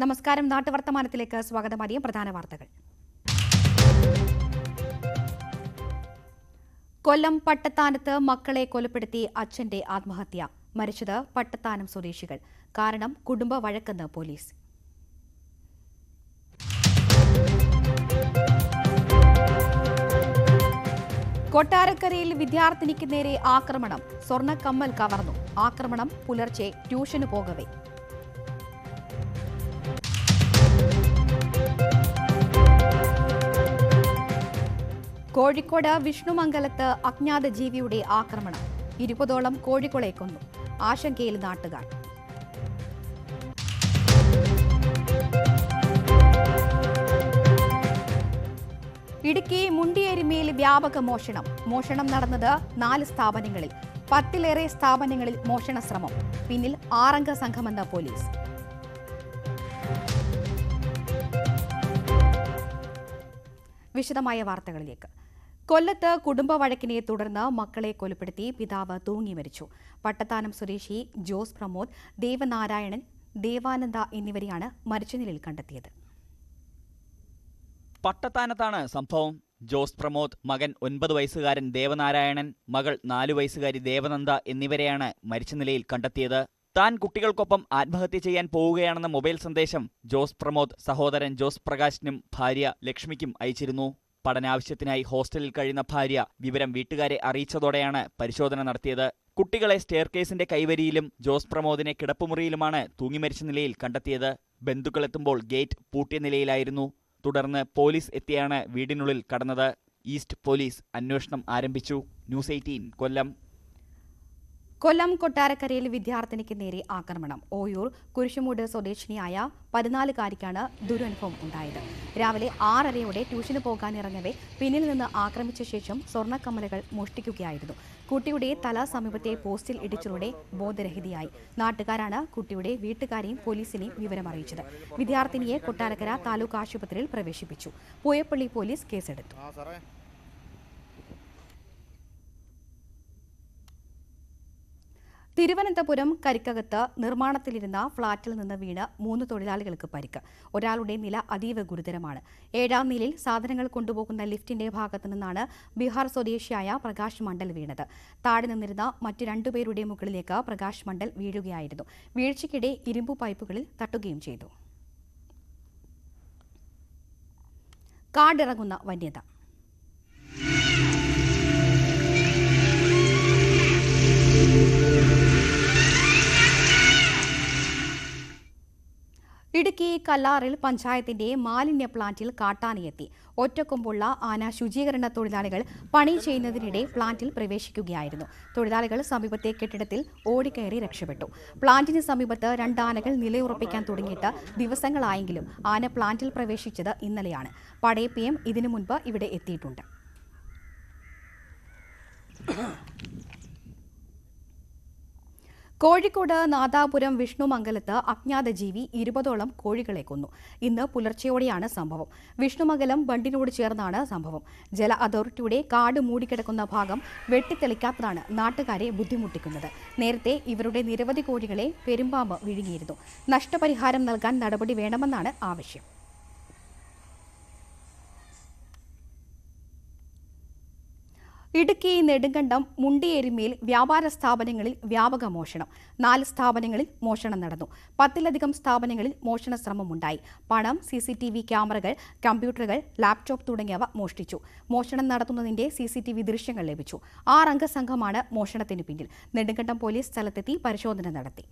നമസ്കാരം. നാട്ടുവർത്തമാനത്തിലേക്ക് സ്വാഗതം. അറിയാം പ്രധാന വാർത്തകൾ. കൊല്ലം പട്ടത്താനത്ത് മക്കളെ കൊലപ്പെടുത്തി അച്ഛന്റെ ആത്മഹത്യ. മരിച്ചത് പട്ടത്താനം സ്വദേശികൾ. കാരണം കുടുംബ വഴക്കെന്ന് പോലീസ്. കൊട്ടാരക്കരയിൽ വിദ്യാർത്ഥിനിക്ക് നേരെ ആക്രമണം. സ്വർണക്കമ്മൽ കവർന്നു. ആക്രമണം പുലർച്ചെ ട്യൂഷന് പോകവേ. കോഴിക്കോട് വിഷ്ണുമംഗലത്ത് അജ്ഞാത ജീവിയുടെ ആക്രമണം. ഇരുപതോളം കോഴിക്കോളെ കൊന്നു. ആശങ്കയിൽ നാട്ടുകാർ. ഇടുക്കി മുണ്ടിയേരിമേൽ വ്യാപക മോഷണം. മോഷണം നടന്നത് നാല് സ്ഥാപനങ്ങളിൽ. പത്തിലേറെ സ്ഥാപനങ്ങളിൽ മോഷണ ശ്രമം പിന്നിൽ ആറംഗ സംഘമെന്ന പോലീസ്. വിശദമായ വാർത്തകളിലേക്ക്. കൊല്ലത്ത് കുടുംബ വഴക്കിനെ തുടർന്ന് മക്കളെ കൊലപ്പെടുത്തി പിതാവ് തൂങ്ങി മരിച്ചു. പട്ടത്താനം സ്വദേശി ജോസ് പ്രമോദ് ദേവനാരായണൻ ദേവാനന്ദ എന്നിവരെയാണ് മരിച്ച നിലയിൽ കണ്ടെത്തിയത്. പട്ടത്താനത്താണ് സംഭവം. ജോസ് പ്രമോദ് മകൻ ഒൻപത് വയസ്സുകാരൻ ദേവനാരായണൻ മകൾ നാലു വയസ്സുകാരി ദേവനന്ദ എന്നിവരെയാണ് മരിച്ച നിലയിൽ കണ്ടെത്തിയത്. താൻ കുട്ടികൾക്കൊപ്പം ആത്മഹത്യ ചെയ്യാൻ പോവുകയാണെന്ന മൊബൈൽ സന്ദേശം ജോസ് പ്രമോദ് സഹോദരൻ ജോസ് പ്രകാശിനും ഭാര്യ ലക്ഷ്മിക്കും അയച്ചിരുന്നു. പഠനാവശ്യത്തിനായി ഹോസ്റ്റലിൽ കഴിയുന്ന ഭാര്യ വിവരം വീട്ടുകാരെ അറിയിച്ചതോടെയാണ് പരിശോധന നടത്തിയത്. കുട്ടികളെ സ്റ്റെയർകേസിന്റെ കൈവരിയിലും ജോസ് പ്രമോദിനെ കിടപ്പുമുറിയിലുമാണ് തൂങ്ങിമരിച്ച നിലയിൽ കണ്ടെത്തിയത്. ബന്ധുക്കളെത്തുമ്പോൾ ഗേറ്റ് പൂട്ടിയ നിലയിലായിരുന്നു. തുടർന്ന് പോലീസ് എത്തിയാണ് വീടിനുള്ളിൽ കടന്നത്. ഈസ്റ്റ് പോലീസ് അന്വേഷണം ആരംഭിച്ചു. ന്യൂസ് എയ്റ്റീൻ കൊല്ലം. കൊല്ലം കൊട്ടാരക്കരയിൽ വിദ്യാർത്ഥിനിക്ക് നേരെ ആക്രമണം. ഓയൂർ കുരിശുമൂട് സ്വദേശിനിയായ പതിനാലുകാരിക്കാണ് ദുരനുഭവം ഉണ്ടായത്. രാവിലെ ആറരയോടെ ട്യൂഷന് പോകാനിറങ്ങവേ പിന്നിൽ നിന്ന് ആക്രമിച്ച ശേഷം സ്വർണക്കമ്മലുകൾ മോഷ്ടിക്കുകയായിരുന്നു. കുട്ടിയുടെ തല സമീപത്തെ പോസ്റ്റിൽ ഇടിച്ചതോടെ ബോധരഹിതയായി. നാട്ടുകാരാണ് കുട്ടിയുടെ വീട്ടുകാരെയും പോലീസിനെയും വിവരമറിയിച്ചത്. വിദ്യാർത്ഥിനിയെ കൊട്ടാരക്കര താലൂക്ക് ആശുപത്രിയിൽ പ്രവേശിപ്പിച്ചു. പൂയപ്പള്ളി പോലീസ് കേസെടുത്തു. തിരുവനന്തപുരം കരിക്കകത്ത് നിർമ്മാണത്തിലിരുന്ന ഫ്ളാറ്റിൽ നിന്ന് വീണ് മൂന്ന് തൊഴിലാളികൾക്ക് പരിക്ക്. ഒരാളുടെ നില അതീവ ഗുരുതരമാണ്. ഏഴാം നിലയിൽ സാധനങ്ങൾ കൊണ്ടുപോകുന്ന ലിഫ്റ്റിന്റെ ഭാഗത്തു നിന്നാണ് ബീഹാർ സ്വദേശിയായ പ്രകാശ് മണ്ഡൽ വീണത്. താഴെ നിന്നിരുന്ന മറ്റു രണ്ടുപേരുടെ മുകളിലേക്ക് പ്രകാശ് മണ്ഡൽ വീഴുകയായിരുന്നു. വീഴ്ചയ്ക്കിടെ ഇരുമ്പു പൈപ്പുകളിൽ തട്ടുകയും ചെയ്തു. കാടിറങ്ങുന്ന വന്യത. ഇടുക്കി കല്ലാറിൽ പഞ്ചായത്തിന്റെ മാലിന്യ പ്ലാന്റിൽ കാട്ടാനയെത്തി. ഒറ്റക്കൊമ്പുള്ള ആന ശുചീകരണ തൊഴിലാളികൾ പണി ചെയ്യുന്നതിനിടെ പ്ലാന്റിൽ പ്രവേശിക്കുകയായിരുന്നു. തൊഴിലാളികൾ സമീപത്തെ കെട്ടിടത്തിൽ ഓടിക്കയറി രക്ഷപ്പെട്ടു. പ്ലാന്റിന് സമീപത്ത് രണ്ടാനകൾ നിലയുറപ്പിക്കാൻ തുടങ്ങിയിട്ട് ദിവസങ്ങളായെങ്കിലും ആന പ്ലാന്റിൽ പ്രവേശിച്ചത് ഇന്നലെയാണ്. പടയപ്പിയും ഇതിനു മുൻപ് ഇവിടെ എത്തിയിട്ടുണ്ട്. കോഴിക്കോട് നാദാപുരം വിഷ്ണുമംഗലത്ത് അജ്ഞാത ജീവി ഇരുപതോളം കോഴികളെ കൊന്നു. ഇന്ന് പുലർച്ചെയോടെയാണ് സംഭവം. വിഷ്ണുമംഗലം ബണ്ടിനോട് ചേർന്നാണ് സംഭവം. ജല അതോറിറ്റിയുടെ കാട് മൂടിക്കിടക്കുന്ന ഭാഗം വെട്ടിത്തെളിക്കാത്തതാണ് നാട്ടുകാരെ ബുദ്ധിമുട്ടിക്കുന്നത്. നേരത്തെ ഇവരുടെ നിരവധി കോഴികളെ പെരുമ്പാമ്പ് വിഴുങ്ങിയിരുന്നു. നഷ്ടപരിഹാരം നൽകാൻ നടപടി വേണമെന്നാണ് ആവശ്യം. ഇടുക്കി നെടുങ്കണ്ടം മുണ്ടിയേരിമയിൽ വ്യാപാര സ്ഥാപനങ്ങളിൽ വ്യാപക മോഷണം. നാല് സ്ഥാപനങ്ങളിൽ മോഷണം നടന്നു. പത്തിലധികം സ്ഥാപനങ്ങളിൽ മോഷണ ശ്രമമുണ്ടായി. പണം സി സി ടി വി ക്യാമറകൾ കമ്പ്യൂട്ടറുകൾ ലാപ്ടോപ്പ് തുടങ്ങിയവ മോഷ്ടിച്ചു. മോഷണം നടത്തുന്നതിന്റെ സി സി ടി വി ദൃശ്യങ്ങൾ ലഭിച്ചു. ആറംഗ സംഘമാണ് മോഷണത്തിന് പിന്നിൽ. നെടുങ്കണ്ടം പോലീസ് സ്ഥലത്തെത്തി പരിശോധന നടത്തി.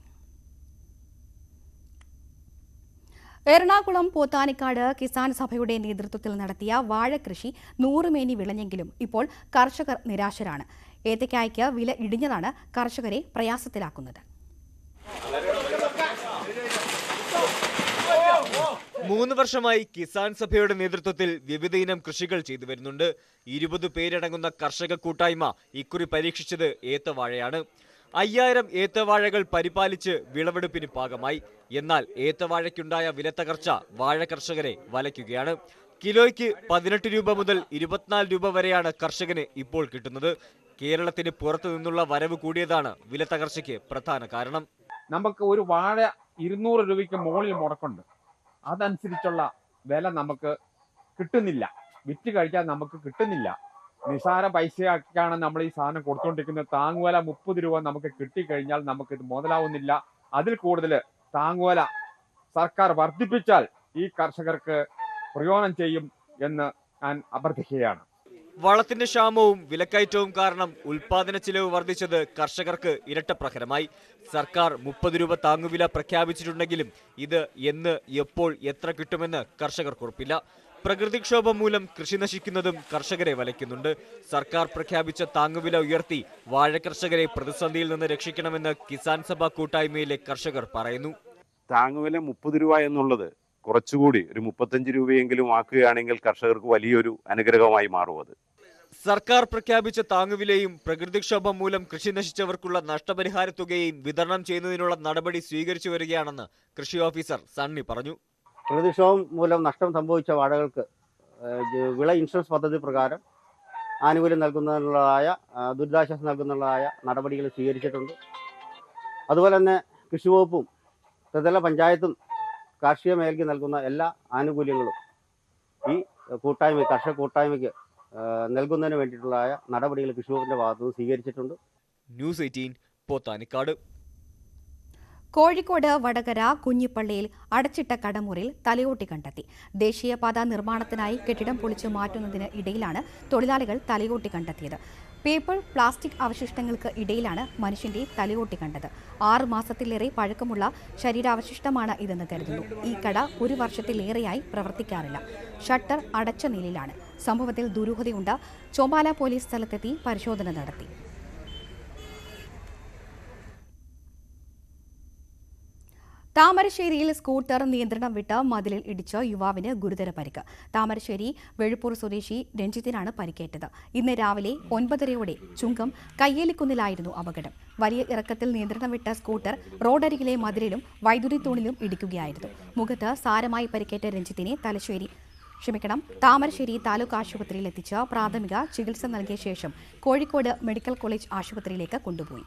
എറണാകുളം പോത്താനിക്കാട് കിസാൻ സഭയുടെ നേതൃത്വത്തിൽ നടത്തിയ വാഴകൃഷി നൂറുമേനി വിളഞ്ഞെങ്കിലും ഇപ്പോൾ കർഷകർ നിരാശരാണ്. ഏത്തയ്ക്കായ്ക്ക് വില ഇടിഞ്ഞതാണ് കർഷകരെ പ്രയാസത്തിലാക്കുന്നത്. മൂന്ന് വർഷമായി കിസാൻ സഭയുടെ നേതൃത്വത്തിൽ വിവിധയിനം കൃഷികൾ ചെയ്തു വരുന്നുണ്ട്. ഇരുപത് പേരടങ്ങുന്ന കർഷക കൂട്ടായ്മ ഇക്കുറി പരീക്ഷിച്ചത് ഏത്തവാഴയാണ്. അയ്യായിരം ഏത്തവാഴകൾ പരിപാലിച്ച് വിളവെടുപ്പിന് പാകമായി. എന്നാൽ ഏത്തവാഴയ്ക്കുണ്ടായ വിലത്തകർച്ച വാഴ കർഷകരെ വലയ്ക്കുകയാണ്. കിലോയ്ക്ക് പതിനെട്ട് രൂപ മുതൽ ഇരുപത്തിനാല് രൂപ വരെയാണ് കർഷകന് ഇപ്പോൾ കിട്ടുന്നത്. കേരളത്തിന് പുറത്തു നിന്നുള്ള വരവ് കൂടിയതാണ് വിലത്തകർച്ചയ്ക്ക് പ്രധാന കാരണം. നമുക്ക് ഒരു വാഴ ഇരുന്നൂറ് രൂപയ്ക്ക് മുകളിൽ മുടക്കുണ്ട്. അതനുസരിച്ചുള്ള വില നമുക്ക് കിട്ടുന്നില്ല. വിറ്റ് കഴിക്കാൻ നമുക്ക് കിട്ടുന്നില്ല. നിസാര പൈസയൊക്കെയാണ് നമ്മൾ ഈ സാധനം കൊടുത്തുകൊണ്ടിരിക്കുന്നത് താങ്ങുവില മുപ്പത് രൂപ നമുക്ക് കിട്ടിക്കഴിഞ്ഞാൽ നമുക്ക് ഇത് മുതലാവുന്നില്ല. അതിൽ കൂടുതൽ താങ്ങുവില സർക്കാർ വർദ്ധിപ്പിച്ചാൽ ഈ കർഷകർക്ക് പ്രയോജനം ചെയ്യും എന്ന് ഞാൻ അഭ്യർത്ഥിക്കുകയാണ്. വളത്തിന്റെ ക്ഷാമവും വിലക്കയറ്റവും കാരണം ഉൽപാദന ചിലവ് വർദ്ധിച്ചത് കർഷകർക്ക് ഇരട്ട പ്രഹരമായി. സർക്കാർ മുപ്പത് രൂപ താങ്ങുവില പ്രഖ്യാപിച്ചിട്ടുണ്ടെങ്കിലും ഇത് എന്ന് എപ്പോൾ എത്ര കിട്ടുമെന്ന് കർഷകർക്കുറപ്പില്ല പ്രകൃതിക്ഷോഭം മൂലം കൃഷി നശിക്കുന്നതും കർഷകരെ വലയ്ക്കുന്നുണ്ട്. സർക്കാർ പ്രഖ്യാപിച്ച താങ്ങുവില ഉയർത്തി വാഴ കർഷകരെ പ്രതിസന്ധിയിൽ നിന്ന് രക്ഷിക്കണമെന്ന് കിസാൻ സഭ കൂട്ടായ്മയിലെ കർഷകർ പറയുന്നു. താങ്ങുവില മുപ്പത് രൂപ എന്നുള്ളത് കുറച്ചുകൂടി ഒരു മുപ്പത്തഞ്ച് രൂപയെങ്കിലും ആക്കുകയാണെങ്കിൽ കർഷകർക്ക് വലിയൊരു അനുഗ്രഹമായി മാറും അത്. സർക്കാർ പ്രഖ്യാപിച്ച താങ്ങുവിലയും പ്രകൃതിക്ഷോഭം മൂലം കൃഷി നശിച്ചവർക്കുള്ള നഷ്ടപരിഹാര തുകയും വിതരണം ചെയ്യുന്നതിനുള്ള നടപടി സ്വീകരിച്ചു വരികയാണെന്ന് കൃഷി ഓഫീസർ സണ്ണി പറഞ്ഞു. പ്രകൃതിക്ഷോഭം മൂലം നഷ്ടം സംഭവിച്ച വാടകൾക്ക് വിള ഇൻഷുറൻസ് പദ്ധതി പ്രകാരം ആനുകൂല്യം നൽകുന്നതിനുള്ളതായ ദുരിതാശ്വാസം നൽകുന്നതിനുള്ളതായ നടപടികൾ സ്വീകരിച്ചിട്ടുണ്ട്. അതുപോലെ തന്നെ കൃഷി വകുപ്പും ത്രിതല പഞ്ചായത്തും കാർഷിക മേഖലയ്ക്ക് നൽകുന്ന എല്ലാ ആനുകൂല്യങ്ങളും ഈ കൂട്ടായ്മ കർഷക കൂട്ടായ്മയ്ക്ക് നൽകുന്നതിന് വേണ്ടിയിട്ടുള്ളതായ നടപടികൾ കൃഷി വകുപ്പിന്റെ ഭാഗത്തുനിന്ന് സ്വീകരിച്ചിട്ടുണ്ട്. News eighteen Pothanikkad. Kozhikode Vadakara കുഞ്ഞിപ്പള്ളിയിൽ അടച്ചിട്ട കടമുറിയിൽ തലയോട്ടി കണ്ടെത്തി. ദേശീയപാത നിർമ്മാണത്തിനായി കെട്ടിടം പൊളിച്ചു മാറ്റുന്നതിന് ഇടയിലാണ് തൊഴിലാളികൾ തലയോട്ടി കണ്ടെത്തിയത്. പേപ്പർ പ്ലാസ്റ്റിക് അവശിഷ്ടങ്ങൾക്ക് ഇടയിലാണ് മനുഷ്യന്റെ തലയോട്ടി കണ്ടത്. ആറ് മാസത്തിലേറെ പഴക്കമുള്ള ശരീരാവശിഷ്ടമാണ് ഇതെന്ന് കരുതുന്നു. ഈ കട ഒരു വർഷത്തിലേറെയായി പ്രവർത്തിക്കാറില്ല. ഷട്ടർ അടച്ച നിലയിലാണ്. സംഭവത്തിൽ ദുരൂഹതയുണ്ട്. ചോമ്പാല പോലീസ് സ്ഥലത്തെത്തി പരിശോധന നടത്തി. താമരശ്ശേരിയിൽ സ്കൂട്ടർ നിയന്ത്രണം വിട്ട് മതിലിൽ ഇടിച്ച് യുവാവിന് ഗുരുതര പരിക്ക്. താമരശ്ശേരി വെഴുപ്പൂർ സ്വദേശി രഞ്ജിത്തിനാണ് പരിക്കേറ്റത്. ഇന്ന് രാവിലെ ഒൻപതരയോടെ ചുങ്കം കയ്യേലിക്കുന്നിലായിരുന്നു അപകടം. വലിയ ഇറക്കത്തിൽ നിയന്ത്രണം വിട്ട സ്കൂട്ടർ റോഡരികിലെ മതിലിലും വൈദ്യുതി തൂണിലും ഇടിക്കുകയായിരുന്നു. മുഖത്ത് സാരമായി പരിക്കേറ്റ രഞ്ജിത്തിനെ തലശ്ശേരി ക്ഷമിക്കണം താമരശ്ശേരി താലൂക്ക് ആശുപത്രിയിൽ എത്തിച്ച് പ്രാഥമിക ചികിത്സ നൽകിയ ശേഷം കോഴിക്കോട് മെഡിക്കൽ കോളേജ് ആശുപത്രിയിലേക്ക് കൊണ്ടുപോയി.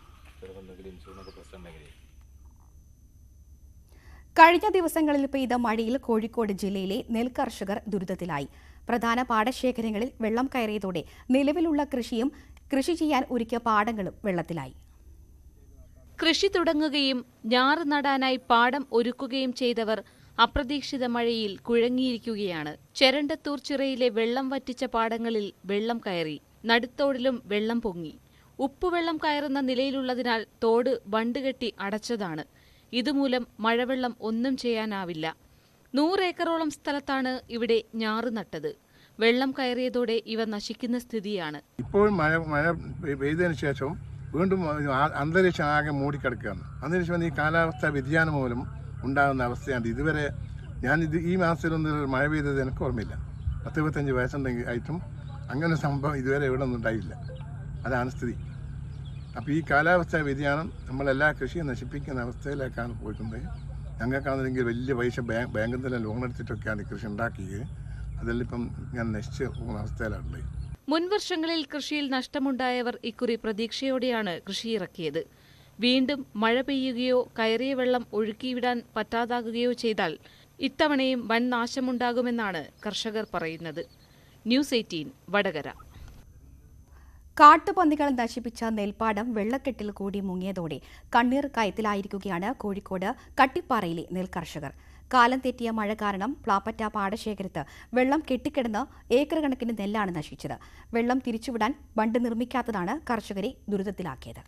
കഴിഞ്ഞ ദിവസങ്ങളിൽ പെയ്ത മഴയിൽ കോഴിക്കോട് ജില്ലയിലെ നെൽകർഷകർ ദുരിതത്തിലായി. പ്രധാന പാടശേഖരങ്ങളിൽ വെള്ളം കയറിയതോടെ നിലവിലുള്ള കൃഷിയും കൃഷി ചെയ്യാൻ ഒരുക്കിയ പാടങ്ങളും വെള്ളത്തിലായി. കൃഷി തുടങ്ങുകയും ഞാറ് നടാനായി പാടം ഒരുക്കുകയും ചെയ്തവർ അപ്രതീക്ഷിത മഴയിൽ കുഴങ്ങിയിരിക്കുകയാണ്. ചെരണ്ടത്തൂർ ചിറയിലെ വെള്ളം വറ്റിച്ച പാടങ്ങളിൽ വെള്ളം കയറി. നടുത്തോടിലും വെള്ളം പൊങ്ങി. ഉപ്പുവെള്ളം കയറുന്ന നിലയിലുള്ളതിനാൽ തോട് ബണ്ടുകെട്ടി അടച്ചതാണ്. ഇതുമൂലം മഴവെള്ളം ഒന്നും ചെയ്യാനാവില്ല. നൂറേക്കറോളം സ്ഥലത്താണ് ഇവിടെ ഞാറ് നട്ടത്. വെള്ളം കയറിയതോടെ ഇവ നശിക്കുന്ന സ്ഥിതിയാണ്. ഇപ്പോൾ മഴ മഴ പെയ്തതിനു ശേഷം വീണ്ടും അന്തരീക്ഷം ആകെ മൂടിക്കിടക്കുകയാണ്. അന്തരീക്ഷം ഈ കാലാവസ്ഥ വ്യതിയാനം മൂലം ഉണ്ടാകുന്ന അവസ്ഥയാണ് ഇതുവരെ ഞാൻ ഇത് ഈ മാസത്തിലൊന്നും മഴ പെയ്തത് എനിക്ക് ഓർമ്മയില്ല. പത്ത് ഇരുപത്തഞ്ച് വയസ്സുണ്ടെങ്കിൽ ആയിട്ടും അങ്ങനെ സംഭവം ഇതുവരെ ഇവിടെ ഒന്നും ഉണ്ടായില്ല. അതാണ് സ്ഥിതി. അപ്പോൾ ഈ കാലാവസ്ഥാ വ്യതിയാനം നമ്മളെല്ലാ കൃഷിയും നശിപ്പിക്കുന്ന അവസ്ഥയിലേക്കാണ് പോയിട്ടുണ്ട്. ഞങ്ങൾക്കാണെങ്കിൽ വലിയ പൈസ ബാങ്ക് ബാങ്കിൽ തന്നെ ലോൺ എടുത്തിട്ടൊക്കെയാണ് കൃഷി ഉണ്ടാക്കിയത്. അതെല്ലാം ഇപ്പം ഞാൻ നശിച്ച് പോകുന്ന അവസ്ഥയിലാണുള്ളത്. മുൻവർഷങ്ങളിൽ കൃഷിയിൽ നഷ്ടമുണ്ടായവർ ഇക്കുറി പ്രതീക്ഷയോടെയാണ് കൃഷിയിറക്കിയത് വീണ്ടും മഴ പെയ്യുകയോ കയറിയ വെള്ളം ഒഴുക്കിവിടാൻ പറ്റാതാകുകയോ ചെയ്താൽ ഇത്തവണയും വൻ നാശമുണ്ടാകുമെന്നാണ് കർഷകർ പറയുന്നത്. News eighteen Vadakara. കാട്ടുപന്നികൾ നശിപ്പിച്ച നെൽപ്പാടം വെള്ളക്കെട്ടിൽ കൂടി മുങ്ങിയതോടെ കണ്ണീർ കയത്തിലായിരിക്കുകയാണ് കോഴിക്കോട് കട്ടിപ്പാറയിലെ നെൽകർഷകർ. കാലം തെറ്റിയ മഴ കാരണം പ്ലാപ്പറ്റ പാടശേഖരത്ത് വെള്ളം കെട്ടിക്കിടന്ന് ഏക്കർ കണക്കിന് നെല്ലാണ് നശിച്ചത്. വെള്ളം തിരിച്ചുവിടാൻ ബണ്ട് നിർമ്മിക്കാത്തതാണ് കർഷകരെ ദുരിതത്തിലാക്കിയത്.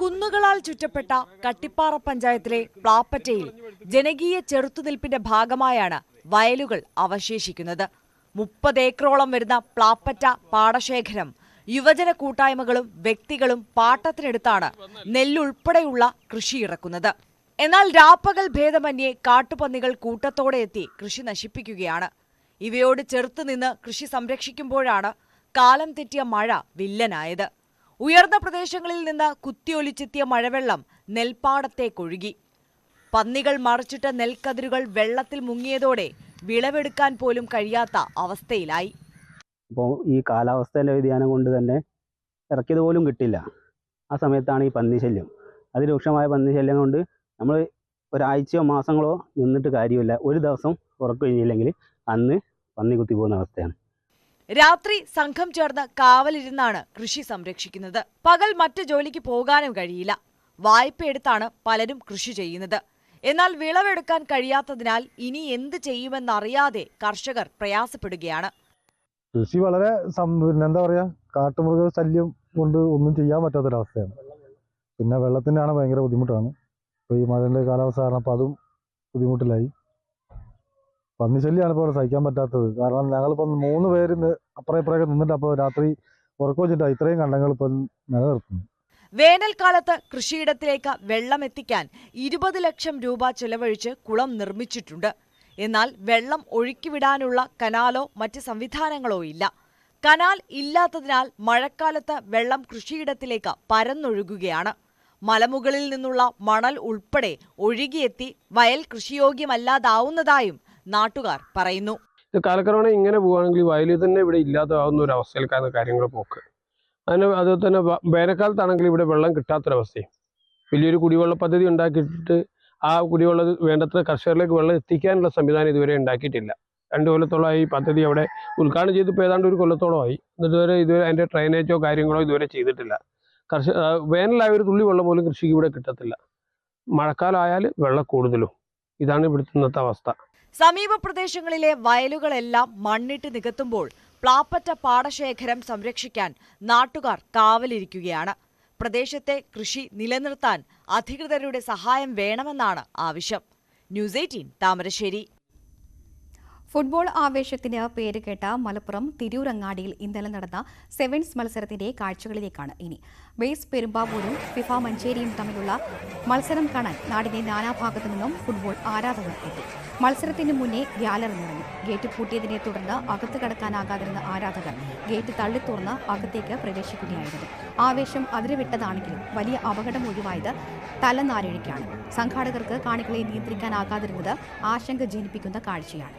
കുന്നുകളാൽ ചുറ്റപ്പെട്ട കട്ടിപ്പാറ പഞ്ചായത്തിലെ പ്ലാപ്പറ്റയിൽ ജനകീയ ചെറുത്തുനിൽപ്പിന്റെ ഭാഗമായാണ് വയലുകൾ അവശേഷിക്കുന്നത്. മുപ്പത് ഏക്കറോളം വരുന്ന പ്ലാപ്പറ്റ പാടശേഖരം യുവജന കൂട്ടായ്മകളും വ്യക്തികളും പാട്ടത്തിനെടുത്താണ് നെല്ലുൾപ്പെടെയുള്ള കൃഷി ഇറക്കുന്നത്. എന്നാൽ രാപ്പകൽ ഭേദമന്യേ കാട്ടുപന്നികൾ കൂട്ടത്തോടെ എത്തി കൃഷി നശിപ്പിക്കുകയാണ്. ഇവയോട് ചെറുത്തുനിന്ന് കൃഷി സംരക്ഷിക്കുമ്പോഴാണ് കാലം തെറ്റിയ മഴ വില്ലനായത്. ഉയർന്ന പ്രദേശങ്ങളിൽ നിന്ന് കുത്തിയൊലിച്ചെത്തിയ മഴവെള്ളം നെൽപ്പാടത്തേക്കൊഴുകി. പന്നികൾ മറിച്ചിട്ട നെൽക്കതിരുകൾ വെള്ളത്തിൽ മുങ്ങിയതോടെ വിളവെടുക്കാൻ പോലും കഴിയാത്ത അവസ്ഥയിലായി. അപ്പോൾ ഈ കാലാവസ്ഥയിലെ വ്യതിയാനം കൊണ്ട് തന്നെ ഇറക്കിയത് പോലും കിട്ടില്ല. ആ സമയത്താണ് ഈ പന്നിശല്യം. അതിരൂക്ഷമായ പന്നിശല്യം കൊണ്ട് നമ്മൾ ഒരാഴ്ചയോ മാസങ്ങളോ നിന്നിട്ട് കാര്യമില്ല. ഒരു ദിവസം ഉറക്കം കഴിഞ്ഞില്ലെങ്കിൽ അന്ന് പന്നി കുത്തി പോകുന്ന അവസ്ഥയാണ്. രാത്രി സംഘം ചേർന്ന് കാവലിരുന്നാണ് കൃഷി സംരക്ഷിക്കുന്നത്. പകൽ മറ്റു ജോലിക്ക് പോകാനും കഴിയില്ല. വായ്പയെടുത്താണ് പലരും കൃഷി ചെയ്യുന്നത്. എന്നാൽ വിളവെടുക്കാൻ കഴിയാത്തതിനാൽ ഇനി എന്ത് ചെയ്യുമെന്നറിയാതെ കർഷകർ പ്രയാസപ്പെടുകയാണ്. കൃഷി വളരെ പിന്നെ എന്താ പറയാ കാട്ടുമൃഗ ശല്യം കൊണ്ട് ഒന്നും ചെയ്യാൻ പറ്റാത്തൊരവസ്ഥയാണ്. പിന്നെ വെള്ളത്തിനാണ് ഭയങ്കര ബുദ്ധിമുട്ടാണ്. ഇപ്പോൾ ഈ മഴയുടെ കാലാവസ്ഥ കാരണം അപ്പോൾ അതും ബുദ്ധിമുട്ടിലായി. പന്നി ശല്യമാണ് ഇപ്പോൾ ഇവിടെ സഹിക്കാൻ പറ്റാത്തത്. കാരണം ഞങ്ങളിപ്പോൾ മൂന്ന് പേര് അപ്പുറം ഇപ്പുറമൊക്കെ നിന്നിട്ട് അപ്പോൾ രാത്രി ഉറക്കം ഇത്രയും കണ്ടങ്ങൾ ഇപ്പം നിലനിർത്തുന്നു വേനൽക്കാലത്ത് കൃഷിയിടത്തിലേക്ക് വെള്ളം എത്തിക്കാൻ ഇരുപത് ലക്ഷം രൂപ ചെലവഴിച്ച് കുളം നിർമ്മിച്ചിട്ടുണ്ട്. എന്നാൽ വെള്ളം ഒഴുക്കിവിടാനുള്ള കനാലോ മറ്റ് സംവിധാനങ്ങളോ ഇല്ല. കനാൽ ഇല്ലാത്തതിനാൽ മഴക്കാലത്ത് വെള്ളം കൃഷിയിടത്തിലേക്ക് പരന്നൊഴുകുകയാണ്. മലമുകളിൽ നിന്നുള്ള മണൽ ഉൾപ്പെടെ ഒഴുകിയെത്തി വയൽ കൃഷിയോഗ്യമല്ലാതാവുന്നതായും നാട്ടുകാർ പറയുന്നു. കാലക്രമേണ ഇങ്ങനെ പോവുകയാണെങ്കിൽ വയലിൽ തന്നെ ഇവിടെ ഇല്ലാതാവുന്ന ഒരു അവസ്ഥയിലേക്കാണ് കാര്യങ്ങൾ പോക്ക്. അതിന് അതുപോലെ തന്നെ വേനൽക്കാലത്താണെങ്കിൽ ഇവിടെ വെള്ളം കിട്ടാത്തൊരവസ്ഥയും. വലിയൊരു കുടിവെള്ള പദ്ധതി ഉണ്ടാക്കിയിട്ട് ആ കുടിവെള്ള വേണ്ടത്ര കർഷകരിലേക്ക് വെള്ളം എത്തിക്കാനുള്ള സംവിധാനം ഇതുവരെ ഉണ്ടാക്കിയിട്ടില്ല. രണ്ട് കൊല്ലത്തോളമായി പദ്ധതി അവിടെ ഉദ്ഘാടനം ചെയ്തിപ്പോൾ ഏതാണ്ട് ഒരു കൊല്ലത്തോളമായി. ഇതുവരെ ഇതുവരെ അതിന്റെ ഡ്രൈനേജോ കാര്യങ്ങളോ ഇതുവരെ ചെയ്തിട്ടില്ല. കർഷക വേനലായ ഒരു തുള്ളി വെള്ളം പോലും കൃഷിക്ക് ഇവിടെ കിട്ടത്തില്ല. മഴക്കാലമായാൽ വെള്ളം കൂടുതലും. ഇതാണ് ഇവിടുത്തെ ഇന്നത്തെ അവസ്ഥ. സമീപ പ്രദേശങ്ങളിലെ വയലുകളെല്ലാം മണ്ണിട്ട് നികത്തുമ്പോൾ പ്ലാപ്പറ്റ പാടശേഖരം സംരക്ഷിക്കാൻ നാട്ടുകാർ കാവലിരിക്കുകയാണ്. പ്രദേശത്തെ കൃഷി നിലനിർത്താൻ അധികൃതരുടെ സഹായം വേണമെന്നാണ് ആവശ്യം. News Eighteen Thamarassery. ഫുട്ബോൾ ആവേശത്തിന് പേരുകേട്ട മലപ്പുറം തിരൂരങ്ങാടിയിൽ ഇന്നലെ നടന്ന സെവൻസ് മത്സരത്തിന്റെ കാഴ്ചകളിലേക്കാണ് ഇനി. ബേസ് പെരുമ്പാവൂരും ഫിഫ മഞ്ചേരിയും തമ്മിലുള്ള മത്സരം കാണാൻ നാടിന്റെ നാനാഭാഗത്തു നിന്നും ഫുട്ബോൾ ആരാധകർ എത്തി. മത്സരത്തിന് മുന്നേ ഗ്യാലറി നിറഞ്ഞു ഗേറ്റ് പൂട്ടിയതിനെ തുടർന്ന് അകത്ത് കടക്കാനാകാതിരുന്ന ആരാധകർ ഗേറ്റ് തള്ളി തുറന്ന് അകത്തേക്ക് പ്രവേശിക്കുകയായിരുന്നു. ആവേശം അതിരുവിട്ടതാണെങ്കിലും വലിയ അപകടം ഒഴിവായത് തലനാരിഴയ്ക്കാണ്. സംഘാടകർക്ക് കാണികളെ നിയന്ത്രിക്കാനാകാതിരുന്നത് ആശങ്ക ജനിപ്പിക്കുന്ന കാഴ്ചയാണ്.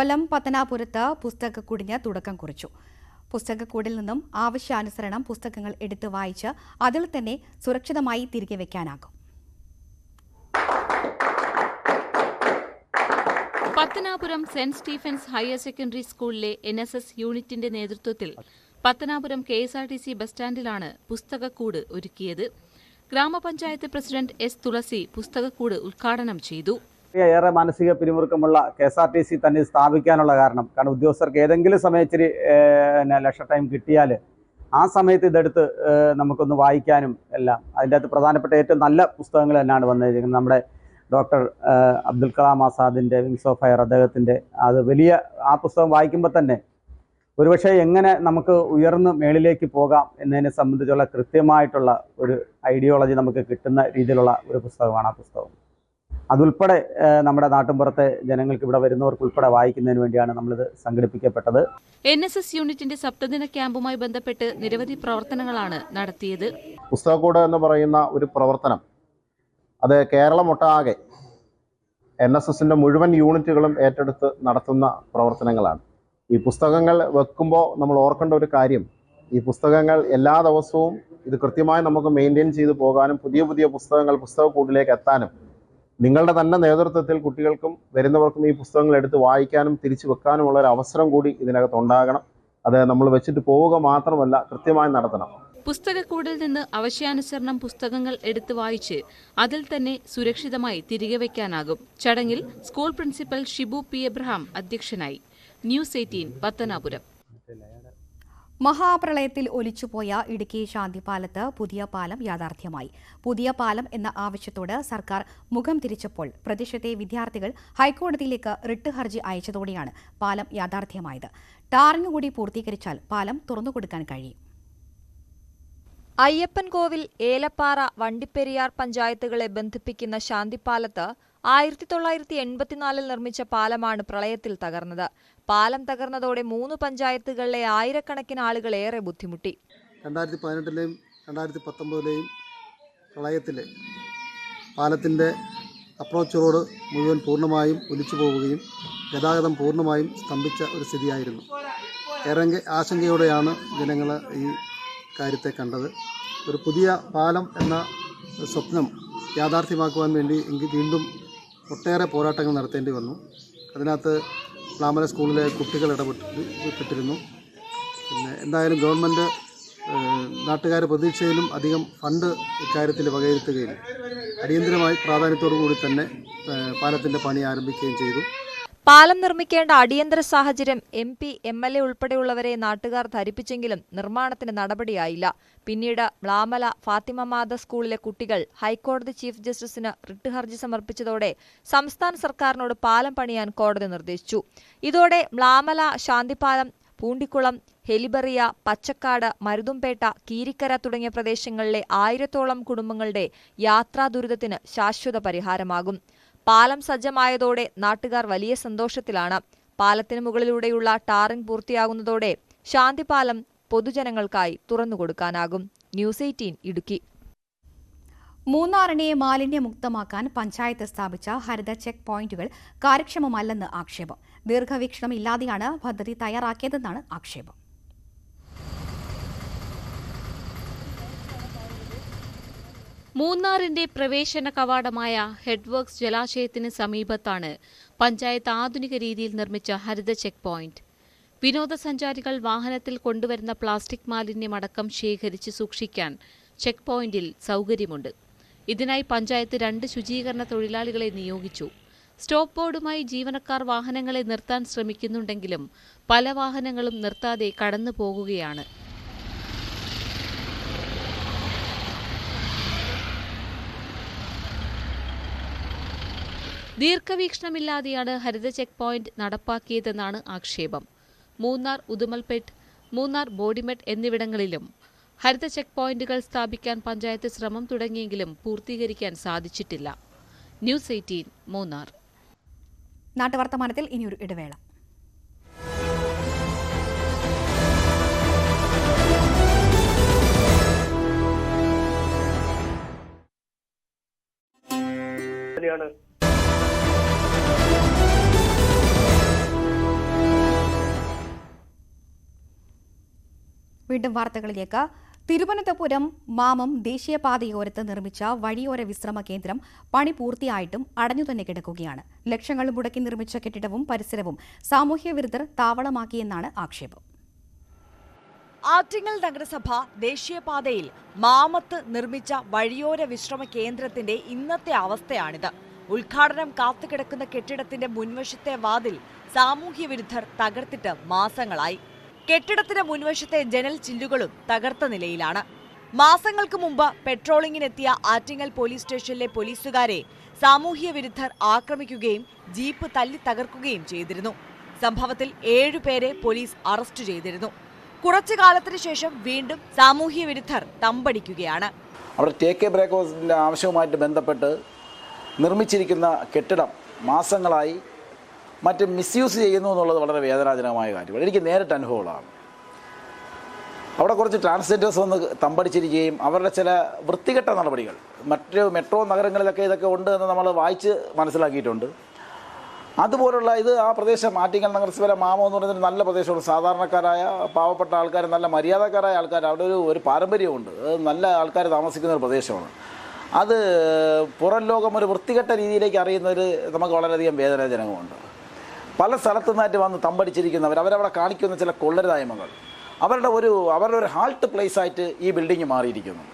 കൊല്ലം പത്തനാപുരത്ത് പുസ്തകക്കൂടിന് തുടക്കം കുറിച്ചു. പുസ്തകക്കൂടിൽ നിന്നും ആവശ്യാനുസരണം പുസ്തകങ്ങൾ എടുത്ത് വായിച്ച് അതിൽ തന്നെ സുരക്ഷിതമായി തിരികെ വയ്ക്കാനാകും Pathanapuram Saint Stephen's higher secondary സ്കൂളിലെ എൻ എസ് എസ് യൂണിറ്റിന്റെ നേതൃത്വത്തിൽ Pathanapuram K S R T C bus സ്റ്റാൻഡിലാണ് പുസ്തകക്കൂട് ഒരുക്കിയത്. ഗ്രാമപഞ്ചായത്ത് പ്രസിഡന്റ് എസ് തുളസി പുസ്തകക്കൂട് ഉദ്ഘാടനം ചെയ്തു. ഏറെ മാനസിക പിരിമുറുക്കമുള്ള K S R T C തന്നെ സ്ഥാപിക്കാനുള്ള കാരണം. കാരണം ഉദ്യോഗസ്ഥർക്ക് ഏതെങ്കിലും സമയം ഇച്ചിരി ഏഹ്, പിന്നെ ലക്ഷ ടൈം കിട്ടിയാൽ ആ സമയത്ത് ഇതെടുത്ത് നമുക്കൊന്ന് വായിക്കാനും എല്ലാം. അതിന്റെ അകത്ത് പ്രധാനപ്പെട്ട ഏറ്റവും നല്ല പുസ്തകങ്ങൾ തന്നെയാണ് വന്നിരിക്കുന്നത്. നമ്മുടെ ഡോക്ടർ അബ്ദുൽ കലാം ആസാദിന്റെ വിങ്സ് ഓഫ് ഫയർ അദ്ദേഹത്തിന്റെ. അത് വലിയ ആ പുസ്തകം വായിക്കുമ്പോൾ തന്നെ ഒരുപക്ഷെ എങ്ങനെ നമുക്ക് ഉയർന്ന് മേളിലേക്ക് പോകാം എന്നതിനെ സംബന്ധിച്ചുള്ള കൃത്യമായിട്ടുള്ള ഒരു ഐഡിയോളജി നമുക്ക് കിട്ടുന്ന രീതിയിലുള്ള ഒരു പുസ്തകമാണ് ആ പുസ്തകം. അതുൾപ്പെടെ നമ്മുടെ നാട്ടിൻപുറത്തെ ജനങ്ങൾക്ക് ഇവിടെ വരുന്നവർക്ക് ഉൾപ്പെടെ വായിക്കുന്നതിന് വേണ്ടിയാണ് നമ്മളിത് സംഘടിപ്പിക്കപ്പെട്ടത്. എൻ എസ് എസ് യൂണിറ്റിന്റെ സപ്തദിന ക്യാമ്പുമായി ബന്ധപ്പെട്ട് നിരവധി പ്രവർത്തനങ്ങളാണ് നടത്തിയത്. പുസ്തകക്കൂട് എന്ന് പറയുന്ന ഒരു പ്രവർത്തനം അത് കേരളമൊട്ടാകെ എൻ എസ് എസിന്റെ മുഴുവൻ യൂണിറ്റുകളും ഏറ്റെടുത്ത് നടത്തുന്ന പ്രവർത്തനങ്ങളാണ്. ഈ പുസ്തകങ്ങൾ വെക്കുമ്പോൾ നമ്മൾ ഓർക്കേണ്ട ഒരു കാര്യം ഈ പുസ്തകങ്ങൾ എല്ലാ ദിവസവും ഇത് കൃത്യമായി നമുക്ക് മെയിന്റെയിൻ ചെയ്തു പോകാനും പുതിയ പുതിയ പുസ്തകങ്ങൾ പുസ്തകക്കൂട്ടിലേക്ക് എത്താനും നിങ്ങളുടെ തന്നെ നേതൃത്വത്തിൽ കുട്ടികൾക്കും വരുന്നവർക്കും ഈ പുസ്തകങ്ങൾ എടുത്ത് വായിക്കാനും തിരിച്ചു വെക്കാനുമുള്ള ഒരു അവസരം കൂടി ഇതിനകത്ത് ഉണ്ടാകണം. അത് നമ്മൾ വെച്ചിട്ട് പോവുക മാത്രമല്ല കൃത്യമായി നടത്തണം. പുസ്തകക്കൂടിൽ നിന്ന് അവശ്യാനുസരണം പുസ്തകങ്ങൾ എടുത്തു വായിച്ച് അതിൽ തന്നെ സുരക്ഷിതമായി തിരികെ വയ്ക്കാനാകും ചടങ്ങിൽ school principal Shibu P. Abraham അധ്യക്ഷനായി. News Eighteen Pathanapuram. മഹാപ്രളയത്തിൽ ഒലിച്ചുപോയ ഇടുക്കി ശാന്തിപാലത്ത് പുതിയ പാലം യാഥാർത്ഥ്യമായി. പുതിയ പാലം എന്ന ആവശ്യത്തോട് സർക്കാർ മുഖം തിരിച്ചപ്പോൾ പ്രതിഷേധത്തെ വിദ്യാർത്ഥികൾ ഹൈക്കോടതിയിലേക്ക് റിട്ട് ഹർജി അയച്ചതോടെയാണ് പാലം യാഥാർത്ഥ്യമായത്. ടാറിംഗ് കൂടി പൂർത്തീകരിച്ചാൽ പാലം തുറന്നുകൊടുക്കാൻ കഴിയും. അയ്യപ്പൻകോവിൽ ഏലപ്പാറ വണ്ടിപ്പെരിയാർ പഞ്ചായത്തുകളെ ബന്ധിപ്പിക്കുന്ന ശാന്തിപ്പാലത്ത് ആയിരത്തി തൊള്ളായിരത്തി എൺപത്തിനാലിൽ നിർമ്മിച്ച പാലമാണ് പ്രളയത്തിൽ തകർന്നത്. പാലം തകർന്നതോടെ മൂന്ന് പഞ്ചായത്തുകളിലെ ആയിരക്കണക്കിന് ആളുകൾ ഏറെ ബുദ്ധിമുട്ടി. രണ്ടായിരത്തി പതിനെട്ടിലെയും രണ്ടായിരത്തി പത്തൊമ്പതിലെയും പ്രളയത്തിൽ പാലത്തിന്റെ അപ്രോച്ച് റോഡ് മുഴുവൻ പൂർണമായും ഒലിച്ചു പോവുകയും ഗതാഗതം പൂർണമായും സ്തംഭിച്ച ഒരു സ്ഥിതിയായിരുന്നു. ഏറെ ആശങ്കയോടെയാണ് ജനങ്ങൾ ഈ കാര്യത്തെ കണ്ടത്. ഒരു പുതിയ പാലം എന്ന സ്വപ്നം യാഥാർത്ഥ്യമാക്കുവാൻ വേണ്ടി എങ്കിൽ വീണ്ടും ഒട്ടേറെ പോരാട്ടങ്ങൾ നടത്തേണ്ടി വന്നു. അതിനകത്ത് പ്ലാമല സ്കൂളിലെ കുട്ടികൾ ഇടപെട്ടിരുന്നു പിന്നെ എന്തായാലും ഗവൺമെന്റ് നാട്ടുകാരെ പ്രതീക്ഷയിലും അധികം ഫണ്ട് ഇക്കാര്യത്തിൽ വകയിരുത്തുകയും അടിയന്തരമായി പ്രാധാന്യത്തോടു കൂടി തന്നെ പാലത്തിന്റെ പണി ആരംഭിക്കുകയും ചെയ്തു. പാലം നിർമ്മിക്കേണ്ട അടിയന്തര സാഹചര്യം M P M L A ഉൾപ്പെടെയുള്ളവരെ നാട്ടുകാർ ധരിപ്പിച്ചെങ്കിലും നിർമ്മാണത്തിന് നടപടിയായില്ല. പിന്നീട് മ്ലാമല ഫാത്തിമ മാത സ്കൂളിലെ കുട്ടികൾ ഹൈക്കോടതി ചീഫ് ജസ്റ്റിസിന് റിട്ട് ഹർജി സമർപ്പിച്ചതോടെ സംസ്ഥാന സർക്കാരിനോട് പാലം പണിയാൻ കോടതി നിർദ്ദേശിച്ചു. ഇതോടെ മ്ലാമല ശാന്തിപാലം പൂണ്ടിക്കുളം ഹെലിബറിയ പച്ചക്കാട് മരുതുംപേട്ട കീരിക്കര തുടങ്ങിയ പ്രദേശങ്ങളിലെ ആയിരത്തോളം കുടുംബങ്ങളുടെ യാത്രാ ദുരിതത്തിന് ശാശ്വത പരിഹാരമാകും. പാലം സജ്ജമായതോടെ നാട്ടുകാർ വലിയ സന്തോഷത്തിലാണ്. പാലത്തിന് മുകളിലൂടെയുള്ള ടാറിംഗ് പൂർത്തിയാകുന്നതോടെ ശാന്തിപാലം പൊതുജനങ്ങൾക്കായി തുറന്നുകൊടുക്കാനാകും. News eighteen Idukki. മൂന്നാറിനെ മാലിന്യമുക്തമാക്കാൻ പഞ്ചായത്ത് സ്ഥാപിച്ച ഹരിത ചെക്ക് പോയിന്റുകൾ കാര്യക്ഷമമല്ലെന്ന് ആക്ഷേപം. ദീർഘവീക്ഷണം ഇല്ലാതെയാണ് പദ്ധതി തയ്യാറാക്കിയതെന്നാണ് ആക്ഷേപം. മൂന്നാറിന്റെ പ്രവേശന കവാടമായ ഹെഡ്വർക്സ് ജലാശയത്തിന് സമീപത്താണ് പഞ്ചായത്ത് ആധുനിക രീതിയിൽ നിർമ്മിച്ച ഹരിത ചെക്ക് പോയിന്റ് വിനോദസഞ്ചാരികൾ വാഹനത്തിൽ കൊണ്ടുവരുന്ന പ്ലാസ്റ്റിക് മാലിന്യമടക്കം ശേഖരിച്ച് സൂക്ഷിക്കാൻ ചെക്ക് പോയിന്റിൽ സൗകര്യമുണ്ട്. ഇതിനായി പഞ്ചായത്ത് രണ്ട് ശുചീകരണ തൊഴിലാളികളെ നിയോഗിച്ചു. സ്റ്റോപ്പ് ബോർഡുമായി ജീവനക്കാർ വാഹനങ്ങളെ നിർത്താൻ ശ്രമിക്കുന്നുണ്ടെങ്കിലും പല വാഹനങ്ങളും നിർത്താതെ കടന്നു പോകുകയാണ് ദീർഘവീക്ഷണമില്ലാതെയാണ് ഹരിത ചെക്ക് പോയിന്റ് നടപ്പാക്കിയതെന്നാണ് ആക്ഷേപം. മൂന്നാർ ഉദുമൽപേട്ട് മൂന്നാർ ബോഡിമെട്ട് എന്നിവിടങ്ങളിലും ഹരിത ചെക്ക് പോയിന്റുകൾ സ്ഥാപിക്കാൻ പഞ്ചായത്ത് ശ്രമം തുടങ്ങിയെങ്കിലും പൂർത്തീകരിക്കാൻ സാധിച്ചിട്ടില്ല. News eighteen Munnar. നാട്ടുവർത്തമാനത്തിൽ ഇനിയൊരു ഇടവേള. വീണ്ടും വാർത്തകളിലേക്ക്. തിരുവനന്തപുരം മാമം ദേശീയപാതയോരത്ത് നിർമ്മിച്ച വഴിയോര വിശ്രമ കേന്ദ്രം പണി പൂർത്തിയായിട്ടും അടഞ്ഞു തന്നെ കിടക്കുകയാണ്. ലക്ഷങ്ങൾ മുടക്കി നിർമ്മിച്ച കെട്ടിടവും പരിസരവും സാമൂഹ്യ വിരുദ്ധർ താവളമാക്കിയെന്നാണ് ആക്ഷേപം. ആറ്റിങ്ങൽ നഗരസഭ ദേശീയപാതയിൽ മാമത്ത് നിർമ്മിച്ച വഴിയോര വിശ്രമ കേന്ദ്രത്തിന്റെ ഇന്നത്തെ അവസ്ഥയാണിത്. ഉദ്ഘാടനം കാത്തുകിടക്കുന്ന കെട്ടിടത്തിന്റെ മുൻവശത്തെ വാതിൽ സാമൂഹ്യ വിരുദ്ധർ തകർത്തിട്ട് മാസങ്ങളായി. കെട്ടിടത്തിന്റെ മുൻവശത്തെ ജനൽ ചില്ലുകളും തകർത്ത നിലയിലാണ്. മാസങ്ങൾക്ക് മുമ്പ് പെട്രോളിംഗിനെത്തിയ ആറ്റിങ്ങൽ പോലീസ് സ്റ്റേഷനിലെ പോലീസുകാരെ സാമൂഹ്യ വിരുദ്ധർ ആക്രമിക്കുകയും ജീപ്പ് തല്ലി തകർക്കുകയും ചെയ്തിരുന്നു. സംഭവത്തിൽ ഏഴുപേരെ പോലീസ് അറസ്റ്റ് ചെയ്തിരുന്നു. കുറച്ചു കാലത്തിന് ശേഷം വീണ്ടും സാമൂഹ്യ വിരുദ്ധർ തമ്പടിക്കുകയാണ്. അവിടെ ടേക്ക് എ ബ്രേക്ക് ഹൗസിന്റെ ആവശ്യവുമായിട്ട് ബന്ധപ്പെട്ട് നിർമ്മിച്ചിരിക്കുന്ന കെട്ടിടം മാസങ്ങളായി മറ്റ് മിസ്യൂസ് ചെയ്യുന്നു എന്നുള്ളത് വളരെ വേദനാജനകമായ കാര്യമാണ്. എനിക്ക് നേരിട്ട് അനുഭവങ്ങളാണ് അവിടെ കുറച്ച് ട്രാൻസ്ജെൻഡേഴ്സ് വന്ന് തമ്പടിച്ചിരിക്കുകയും അവരുടെ ചില വൃത്തികെട്ട നടപടികൾ മറ്റ് മെട്രോ നഗരങ്ങളിലൊക്കെ ഇതൊക്കെ ഉണ്ട് എന്ന് നമ്മൾ വായിച്ച് മനസ്സിലാക്കിയിട്ടുണ്ട്. അതുപോലുള്ള ഇത് ആ പ്രദേശം ആറ്റിങ്ങൽ നഗരസഭയിലെ മാമോ എന്ന് പറയുന്നത് നല്ല പ്രദേശമാണ്. സാധാരണക്കാരായ പാവപ്പെട്ട ആൾക്കാർ നല്ല മര്യാദക്കാരായ ആൾക്കാർ അവിടെ ഒരു ഒരു പാരമ്പര്യമുണ്ട്. നല്ല ആൾക്കാർ താമസിക്കുന്ന ഒരു പ്രദേശമാണ്. അത് പുറം ലോകം ഒരു വൃത്തികെട്ട രീതിയിലേക്ക് അറിയുന്നവർ നമുക്ക് വളരെയധികം വേദനാജനകമുണ്ട്. പല സ്ഥലത്തു നിന്നായിട്ട് വന്ന് തമ്പടിച്ചിരിക്കുന്നവർ അവരവിടെ കാണിക്കുന്ന ചില കൊള്ളരുതായ്മകൾ. അവരുടെ ഒരു അവരുടെ ഒരു ഹാൾട്ട് പ്ലേസ് ആയിട്ട് ഈ ബിൽഡിംഗ് മാറിയിരിക്കുന്നു.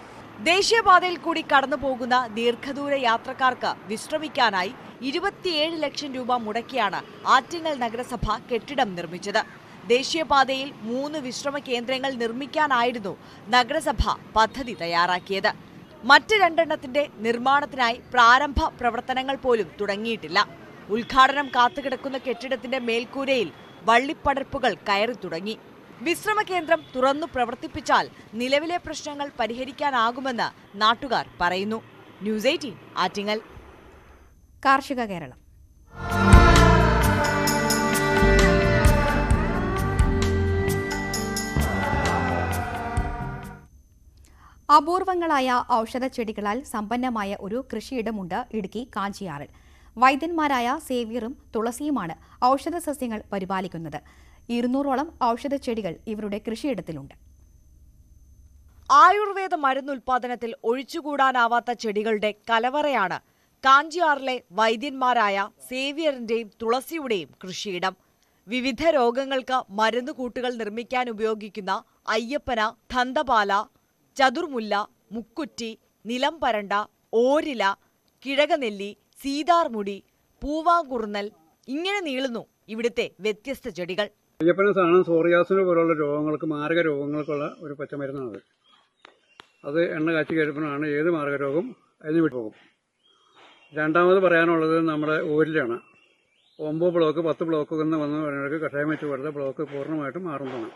ദേശീയപാതയിൽ കൂടി കടന്നു പോകുന്ന ദീർഘദൂര യാത്രക്കാർക്ക് വിശ്രമിക്കാനായി ഇരുപത്തിയേഴ് ലക്ഷം രൂപ മുടക്കിയാണ് ആറ്റിങ്ങൽ നഗരസഭ കെട്ടിടം നിർമ്മിച്ചത്. ദേശീയപാതയിൽ മൂന്ന് വിശ്രമ കേന്ദ്രങ്ങൾ നിർമ്മിക്കാനായിരുന്നു നഗരസഭ പദ്ധതി തയ്യാറാക്കിയത്. മറ്റ് രണ്ടെണ്ണത്തിന്റെ നിർമ്മാണത്തിനായി പ്രാരംഭ പ്രവർത്തനങ്ങൾ പോലും തുടങ്ങിയിട്ടില്ല. ഉദ്ഘാടനം കാത്തുകിടക്കുന്ന കെട്ടിടത്തിന്റെ മേൽക്കൂരയിൽ വള്ളിപ്പടർപ്പുകൾ കയറി തുടങ്ങി. വിശ്രമ കേന്ദ്രം തുറന്നു പ്രവർത്തിപ്പിച്ചാൽ നിലവിലെ പ്രശ്നങ്ങൾ പരിഹരിക്കാനാകുമെന്ന് നാട്ടുകാർ പറയുന്നു. News eighteen Attingal. കാർഷിക കേരളം. അപൂർവങ്ങളായ ഔഷധ ചെടികളാൽ സമ്പന്നമായ ഒരു കൃഷിയിടമുണ്ട് ഇടുക്കി കാഞ്ചിയാറിൽ. വൈദ്യന്മാരായ സേവ്യറും തുളസിയുമാണ് ഔഷധ സസ്യങ്ങൾ പരിപാലിക്കുന്നത്. ഇരുന്നൂറോളം ഔഷധ ചെടികൾ ഇവരുടെ കൃഷിയിടത്തിലുണ്ട്. ആയുർവേദ മരുന്നുൽപാദനത്തിൽ ഒഴിച്ചുകൂടാനാവാത്ത ചെടികളുടെ കലവറയാണ് കാഞ്ചിയാറിലെ വൈദ്യന്മാരായ സേവ്യറിന്റെയും തുളസിയുടെയും കൃഷിയിടം. വിവിധ രോഗങ്ങൾക്ക് മരുന്നുകൂട്ടുകൾ നിർമ്മിക്കാൻ ഉപയോഗിക്കുന്ന അയ്യപ്പന ധന്തപാല ചതുർമുല്ല മുക്കുറ്റി നിലംപരണ്ട ഓരില കിഴകനെല്ലി സീതാർമുടി പൂവാകുറുന്നൽ ഇങ്ങനെ നീളുന്നു ഇവിടുത്തെ വ്യത്യസ്ത ചെടികൾ. അയ്യപ്പനസാണ് സോറിയാസിനെ പോലുള്ള രോഗങ്ങൾക്ക് മാരക രോഗങ്ങൾക്കുള്ള ഒരു പച്ചമരുന്നാണ് അത് എണ്ണ കാച്ചി കഴിപ്പനാണ് ഏത് മാരക രോഗം അതിന് വിട്ടു പോകും. രണ്ടാമത് പറയാനുള്ളത് നമ്മുടെ ഓരിലാണ് ഒമ്പത് ബ്ലോക്ക് പത്ത് ബ്ലോക്ക് എന്ന് വന്ന് പറയുന്നവർക്ക് കഷായം വെച്ച് കൊടുത്ത ബ്ലോക്ക് പൂർണമായിട്ടും മാറുന്നതാണ്.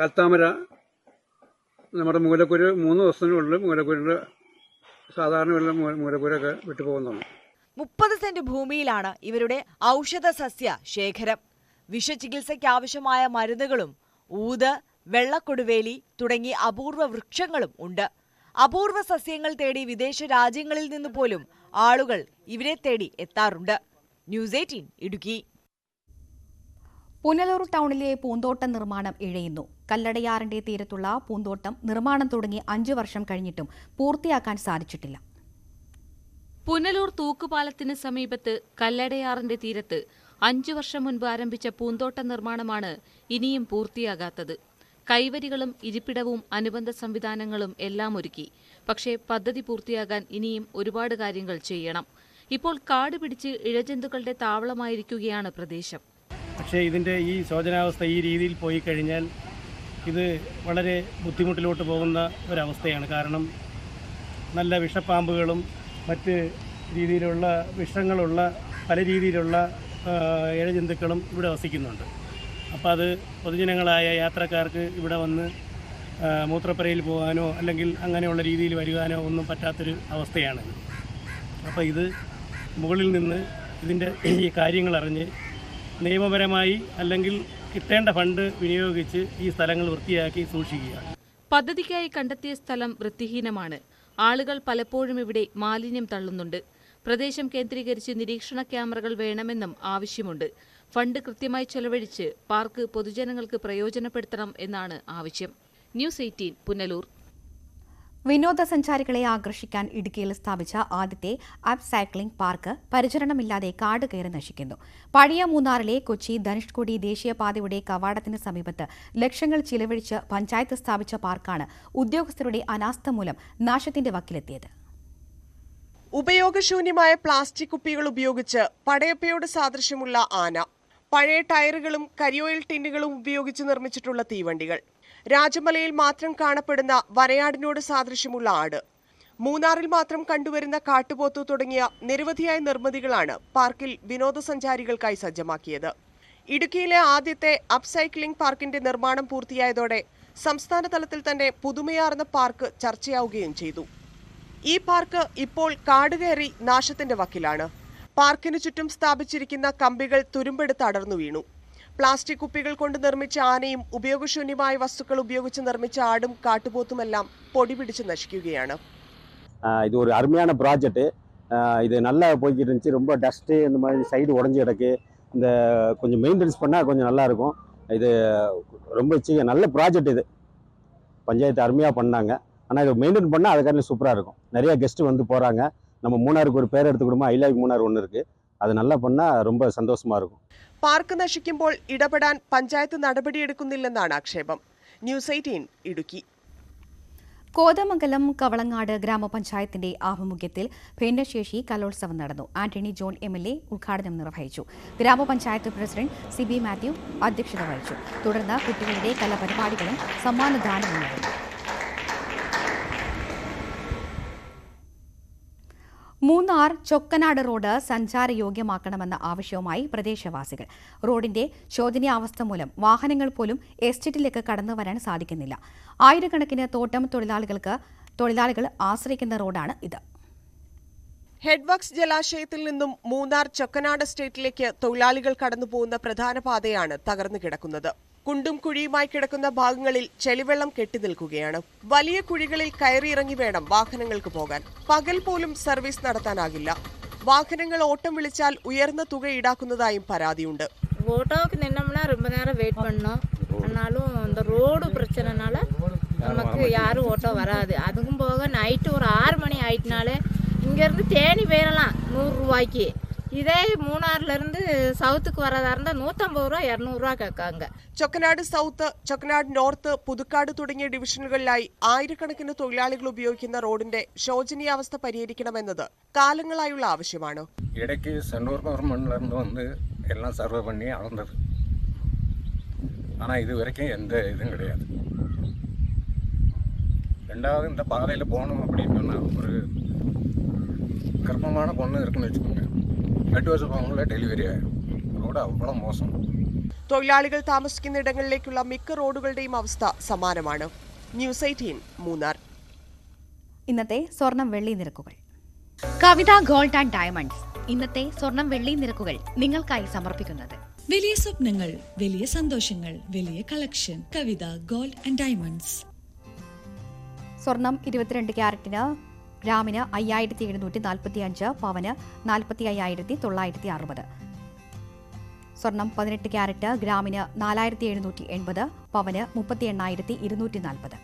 കത്താമര നമ്മുടെ മൂലക്കുരു മൂന്ന് ദിവസത്തിനുള്ളിൽ മൂലക്കുരിന്റെ സാധാരണ മൂലപ്പൂരൊക്കെ വിട്ടുപോകുന്നതാണ്. മുപ്പത് സെന്റ് ഭൂമിയിലാണ് ഇവരുടെ ഔഷധ സസ്യ ശേഖരം. വിഷചികിത്സയ്ക്ക് ആവശ്യമായ മരുന്നുകളും ഊത് വെള്ളക്കൊടുവേലി തുടങ്ങി അപൂർവ വൃക്ഷങ്ങളും ഉണ്ട്. അപൂർവ സസ്യങ്ങൾ തേടി വിദേശ രാജ്യങ്ങളിൽ നിന്ന് പോലും ആളുകൾ ഇവരെ തേടി എത്താറുണ്ട്. News eighteen Idukki. പുനലൂർ ടൗണിലെ പൂന്തോട്ട നിർമ്മാണം ഇഴയുന്നു. കല്ലടയാറിന്റെ തീരത്തുള്ള പൂന്തോട്ടം നിർമ്മാണം തുടങ്ങി അഞ്ചു വർഷം കഴിഞ്ഞിട്ടും പൂർത്തിയാക്കാൻ സാധിച്ചിട്ടില്ല. പുനലൂർ തൂക്കുപാലത്തിന് സമീപത്ത് കല്ലടയാറിന്റെ തീരത്ത് അഞ്ചു വർഷം മുൻപ് ആരംഭിച്ച പൂന്തോട്ട നിർമ്മാണമാണ് ഇനിയും പൂർത്തിയാകാത്തത്. കൈവരികളും ഇരിപ്പിടവും അനുബന്ധ സംവിധാനങ്ങളും എല്ലാം ഒരുക്കി. പക്ഷേ പദ്ധതി പൂർത്തിയാകാൻ ഇനിയും ഒരുപാട് കാര്യങ്ങൾ ചെയ്യണം. ഇപ്പോൾ കാട് പിടിച്ച് ഇഴജന്തുക്കളുടെ താവളമായിരിക്കുകയാണ് പ്രദേശം. പക്ഷേ ഇതിന്റെ ഈ ശോചനാവസ്ഥ ഈ രീതിയിൽ പോയി കഴിഞ്ഞാൽ ഇത് വളരെ ബുദ്ധിമുട്ടിലോട്ട് പോകുന്ന ഒരവസ്ഥയാണ്. കാരണം നല്ല വിഷപ്പാമ്പുകളും മറ്റ് രീതിയിലുള്ള വിഷങ്ങളുള്ള പല രീതിയിലുള്ള ഇഴജന്തുക്കളും ഇവിടെ വസിക്കുന്നുണ്ട്. അപ്പോൾ അത് പൊതുജനങ്ങളായ യാത്രക്കാർക്ക് ഇവിടെ വന്ന് മൂത്രപ്പുരയിൽ പോകാനോ അല്ലെങ്കിൽ അങ്ങനെയുള്ള രീതിയിൽ വരുവാനോ ഒന്നും പറ്റാത്തൊരു അവസ്ഥയാണ് അപ്പോൾ ഇത് മുകളിൽ നിന്ന് ഇതിന്റെ ഈ കാര്യങ്ങൾ അറിഞ്ഞ് നിയമപരമായി അല്ലെങ്കിൽ കിട്ടേണ്ട ഫണ്ട് വിനിയോഗിച്ച് ഈ സ്ഥലങ്ങൾ വൃത്തിയാക്കി സൂക്ഷിക്കുക. പദ്ധതിക്കായി കണ്ടെത്തിയ സ്ഥലം വൃത്തിഹീനമാണ്. ആളുകൾ പലപ്പോഴും ഇവിടെ മാലിന്യം തള്ളുന്നുണ്ട്. പ്രദേശം കേന്ദ്രീകരിച്ച് നിരീക്ഷണ ക്യാമറകൾ വേണമെന്നും ആവശ്യമുണ്ട്. ഫണ്ട് കൃത്യമായി ചെലവഴിച്ച് പാർക്ക് പൊതുജനങ്ങൾക്ക് പ്രയോജനപ്പെടുത്തണം എന്നാണ് ആവശ്യം. News eighteen Punalur. വിനോദസഞ്ചാരികളെ ആകർഷിക്കാൻ ഇടുക്കിയിൽ സ്ഥാപിച്ച ആദ്യത്തെ അപ് സൈക്ലിംഗ് പാർക്ക് പരിചരണമില്ലാതെ കാട് കയറി നശിക്കുന്നു. പഴയ മൂന്നാറിലെ കൊച്ചി ധനുഷ്കോടി ദേശീയപാതയുടെ കവാടത്തിന് സമീപത്ത് ലക്ഷങ്ങൾ ചിലവഴിച്ച് പഞ്ചായത്ത് സ്ഥാപിച്ച പാർക്കാണ് ഉദ്യോഗസ്ഥരുടെ അനാസ്ഥ മൂലം നാശത്തിന്റെ വക്കിലെത്തിയത്. ഉപയോഗശൂന്യമായ പ്ലാസ്റ്റിക് കുപ്പികൾ ഉപയോഗിച്ച് പടയപ്പയോട് സാദൃശ്യമുള്ള ആന. പഴയ ടയറുകളും കരിയോയിൽ ടിന്നുകളും ഉപയോഗിച്ച് നിർമ്മിച്ചിട്ടുള്ള തീവണ്ടികൾ. രാജമലയിൽ മാത്രം കാണപ്പെടുന്ന വരയാടിനോട് സാദൃശ്യമുള്ള ആട്. മൂന്നാറിൽ മാത്രം കണ്ടുവരുന്ന കാട്ടുപോത്തു തുടങ്ങിയ നിരവധിയായ നിർമ്മിതികളാണ് പാർക്കിൽ വിനോദസഞ്ചാരികൾക്കായി സജ്ജമാക്കിയത്. ഇടുക്കിയിലെ ആദ്യത്തെ അപ്സൈക്ലിംഗ് പാർക്കിന്റെ നിർമ്മാണം പൂർത്തിയായതോടെ സംസ്ഥാന തലത്തിൽ തന്നെ പുതുമയാർന്ന പാർക്ക് ചർച്ചയാവുകയും ചെയ്തു. ഈ പാർക്ക് ഇപ്പോൾ കാടുകയറി നാശത്തിന്റെ വക്കിലാണ്. പാർക്കിനു ചുറ്റും സ്ഥാപിച്ചിരിക്കുന്ന കമ്പികൾ തുരുമ്പെടുത്ത് അടർന്നു വീണു. പ്ലാസ്റ്റിക് കുപ്പികൾ കൊണ്ട് നിർമ്മിച്ച ആനയും ഉപയോഗശൂന്യമായ വസ്തുക്കൾ ഉപയോഗിച്ച് നിർമ്മിച്ച ആടും കാട്ടുപോത്തുമെല്ലാം പൊടി പിടിച്ച് നശിക്കുകയാണ്. இது ஒரு அருமையான ப்ராஜெக்ட்டு இது நல்லா போய்கிட்டு இருந்துச்சு ரொம்ப டஸ்ட்டு இந்த மாதிரி சைடு உடஞ்சி கிடக்கு இந்த கொஞ்சம் மெயின்டெனன்ஸ் பண்ணால் கொஞ்சம் நல்லா இருக்கும் இது ரொம்ப நல்ல ப்ராஜெக்ட் இது. பஞ்சாயத்து அருமையாக பண்ணாங்க. ஆனால் இது மெயின்டைன் பண்ணால் அதுக்காண்டி சூப்பராக இருக்கும் நிறைய கெஸ்ட்டு வந்து போகிறாங்க நம்ம மூணாருக்கு ஒரு பேர் எடுத்துக்கிடுமா ஐ லைவ் மூணார் ஒன்று இருக்குது அது நல்லா பண்ணால் ரொம்ப சந்தோஷமாக இருக்கும். പാർക്ക് നശിക്കുമ്പോൾ ഇടപെടാൻ പഞ്ചായത്ത് നടപടിയെടുക്കുന്നില്ലെന്നാണ് ആക്ഷേപം. News eighteen Idukki. Kothamangalam Kavalangad ഗ്രാമപഞ്ചായത്തിന്റെ ആഭിമുഖ്യത്തിൽ ഭിന്നശേഷി കലോത്സവം നടന്നു. Antony John M L A ഉദ്ഘാടനം നിർവഹിച്ചു. ഗ്രാമപഞ്ചായത്ത് പ്രസിഡന്റ് സി ബി മാത്യു അധ്യക്ഷത വഹിച്ചു. തുടർന്ന് കുട്ടികളുടെ കലാപരിപാടികളും സമ്മാനദാനവും നടന്നു. മൂന്നാർ ചൊക്കനാട് റോഡ് സഞ്ചാരയോഗ്യമാക്കണമെന്ന ആവശ്യവുമായി പ്രദേശവാസികൾ. റോഡിന്റെ ശോചനീയാവസ്ഥ മൂലം വാഹനങ്ങൾ പോലും എസ്റ്റേറ്റിലേക്ക് കടന്നു വരാൻ സാധിക്കുന്നില്ല. ആയിരക്കണക്കിന് തോട്ടം തൊഴിലാളികൾക്ക് തൊഴിലാളികൾ ആശ്രയിക്കുന്ന റോഡാണ് ഇത്. ഹെഡ്വർക്സ് ജലാശയത്തിൽ നിന്നും മൂന്നാർ ചൊക്കനാട് സ്റ്റേറ്റിലേക്ക് തൊഴിലാളികൾ കടന്നുപോകുന്ന പ്രധാന പാതയാണ് തകർന്നു കിടക്കുന്നത്. കുണ്ടും കുഴിയുമായി കിടക്കുന്ന ഭാഗങ്ങളിൽ ചെളിവെള്ളം കെട്ടിനിൽക്കുകയാണ് വലിയ കുഴികളിൽ കയറിയിറങ്ങി വേണം വാഹനങ്ങൾക്ക് പോകാൻ പകൽ പോലും സർവീസ് നടത്താനാകില്ല വാഹനങ്ങൾ ഓട്ടം വിളിച്ചാൽ ഉയർന്ന തുക ഈടാക്കുന്നതായും പരാതിയുണ്ട് ஓட்டோவுக்கு நின்னோம்னா ரொம்ப நேரம் வெயிட் பண்ணோம் ஆனாலும் அந்த ரோடு பிரச்சனைனால நமக்கு யாரும் ஓட்டோ வராது அதுக்கும் போக நைட்டு ஒரு ஆறு மணி ஆயிட்டுனாலே இங்கேருந்து தேனி போயிடலாம் நூறுரூவாய்க்கு இதே மூணாறுலேருந்து சவுத்துக்கு வரதா இருந்தால் நூற்றம்பது ரூபா இரநூறுவா கேட்காங்க ചൊക്കനാട് സൗത്ത് ചൊക്കനാട് നോർത്ത് പുതുക്കാട് തുടങ്ങിയ ഡിവിഷനുകളിലായി ആയിരക്കണക്കിന് തൊഴിലാളികൾ ഉപയോഗിക്കുന്ന റോഡിന്റെ ശോചനീയാവസ്ഥ പരിഹരിക്കണമെന്നത് കാലങ്ങളായുള്ള ആവശ്യമാണ് இடைக்கு சென்னூர் கவர்மெண்ட்லேருந்து வந்து எல்லாம் சர்வே பண்ணி அளந்தது ஆனால் இது வரைக்கும் எந்த இதுவும் கிடையாது ரெண்டாவது இந்த பாதையில் போகணும் அப்படின்னு சொன்னா ஒரு கர்ப்பமான பொண்ணு இருக்குன்னு வச்சுக்கோங்க എട്ട് വർഷം ഡെലിവറി ആയിരുന്നു. റോഡ് അവിടെ മോശം. തൊഴിലാളികൾ താമസിക്കുന്ന ഇടങ്ങളിലേക്കുള്ള മിക്ക റോഡുകളുടെയും അവസ്ഥ സമാനമാണ്. News eighteen Munnar. ഇന്നത്തെ സ്വർണം വെള്ളി നിരക്കുകൾ. Kavitha gold and diamonds. ഇന്നത്തെ സ്വർണം വെള്ളി നിരക്കുകൾ നിങ്ങൾക്കായി സമർപ്പിക്കുന്നത്. വലിയ സ്വപ്നങ്ങൾ വലിയ സന്തോഷങ്ങൾ വലിയ collection Kavitha gold and diamonds. സ്വർണം ഇരുപത്തിരണ്ട് ക്യാരറ്റിന് ഗ്രാമിന് അയ്യായിരത്തി എഴുന്നൂറ്റി നാൽപ്പത്തി അഞ്ച് പവന് നാൽപ്പത്തി അയ്യായിരത്തി തൊള്ളായിരത്തി അറുപത് സ്വർണം പതിനെട്ട് ക്യാരറ്റ് ഗ്രാമിന് നാലായിരത്തി എഴുന്നൂറ്റി എൺപത് പവന് മുപ്പത്തി എണ്ണായിരത്തി ഇരുന്നൂറ്റി നാൽപ്പത്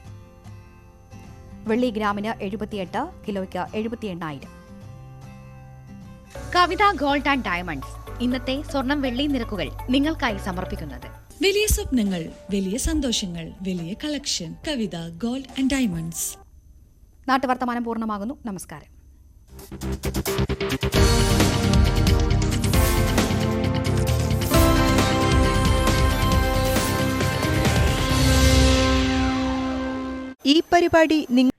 വെള്ളി ഗ്രാമിന് എഴുപത്തിയെട്ട് കിലോയ്ക്ക് എഴുപത്തി എണ്ണായിരം കവിത ഗോൾഡ് ആൻഡ് ഡയമണ്ട്സ്. ഇന്നത്തെ സ്വർണം വെള്ളി നിരക്കുകൾ നിങ്ങൾക്കായി സമർപ്പിക്കുന്നത്. വലിയ സ്വപ്നങ്ങൾ വലിയ സന്തോഷങ്ങൾ വലിയ collection. Kavitha gold and diamonds. നാട്ടുവർത്തമാനം പൂർണമാകുന്നു. നമസ്കാരം. ഈ പരിപാടി നിങ്ങൾ